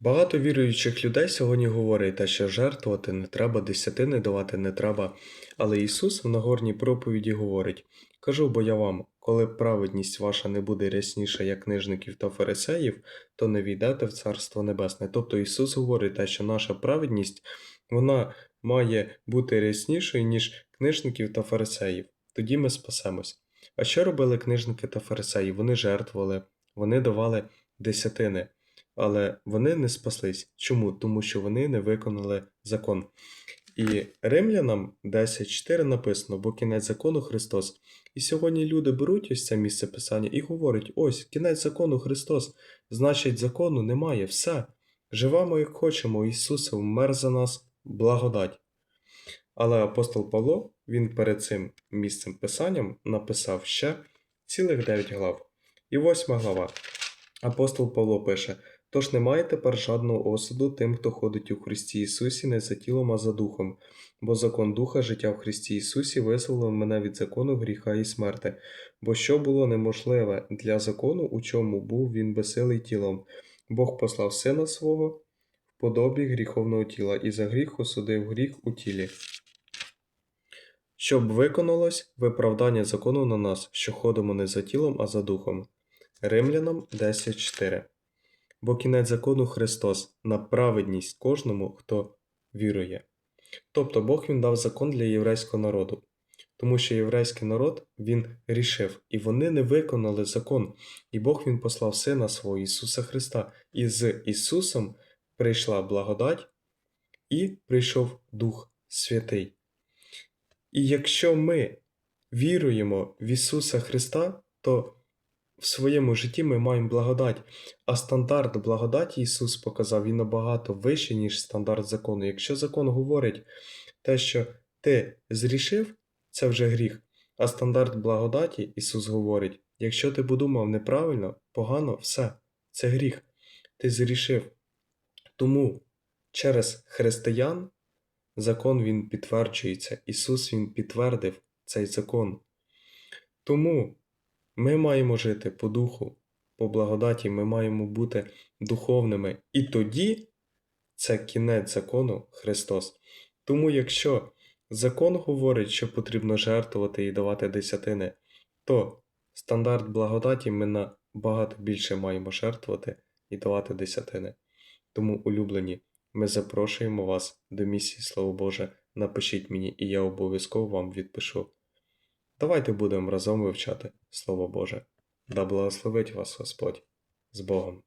Багато віруючих людей сьогодні говорять, те, що жертвувати не треба, десятини давати не треба. Але Ісус в Нагорній проповіді говорить: Кажу бо я вам, коли праведність ваша не буде рясніша, як книжників та фарисеїв, то не війдете в Царство Небесне. Тобто Ісус говорить те, що наша праведність вона має бути ряснішою, ніж книжників та фарисеїв. Тоді ми спасемось. А що робили книжники та фарисеї? Вони жертвували, вони давали десятини. Але вони не спаслись. Чому? Тому що вони не виконали закон. І Римлянам 10.4 написано, бо кінець закону Христос. І сьогодні люди беруть ось це місце Писання і говорять: ось кінець закону Христос, значить, закону немає, все. Живемо, як хочемо, Ісус вмер за нас, благодать. Але апостол Павло, він перед цим місцем Писанням написав ще цілих 9 глав. І восьма глава. Апостол Павло пише: Тож немає тепер жодного осуду тим, хто ходить у Христі Ісусі не за тілом, а за духом, бо закон духа життя в Христі Ісусі визволив мене від закону гріха і смерти. Бо що було неможливе для закону, у чому був він безсилий тілом, Бог послав сина свого в подобі гріховного тіла, і за гріх осудив гріх у тілі. Щоб виконалось виправдання закону на нас, що ходимо не за тілом, а за духом. Римлянам 10.4 Бо кінець закону Христос на праведність кожному, хто вірує. Тобто Бог він дав закон для єврейського народу, тому що єврейський народ він рішив, і вони не виконали закон, і Бог він послав Сина свого Ісуса Христа, і з Ісусом прийшла благодать, і прийшов Дух Святий. І якщо ми віруємо в Ісуса Христа, то в своєму житті ми маємо благодать, а стандарт благодаті Ісус показав він набагато вищий, ніж стандарт закону. Якщо закон говорить те, що ти зрішив, це вже гріх. А стандарт благодаті Ісус говорить: якщо ти подумав неправильно, погано, все, це гріх. Ти зрішив. Тому через християн закон він підтверджується. Ісус Він підтвердив цей закон. Тому ми маємо жити по духу, по благодаті, ми маємо бути духовними. І тоді це кінець закону Христос. Тому якщо закон говорить, що потрібно жертвувати і давати десятини, то стандарт благодаті ми набагато більше маємо жертвувати і давати десятини. Тому, улюблені, ми запрошуємо вас до місії Слово Боже. Напишіть мені, і я обов'язково вам відпишу. Давайте будемо разом вивчати Слово Боже. Да благословить вас Господь з Богом.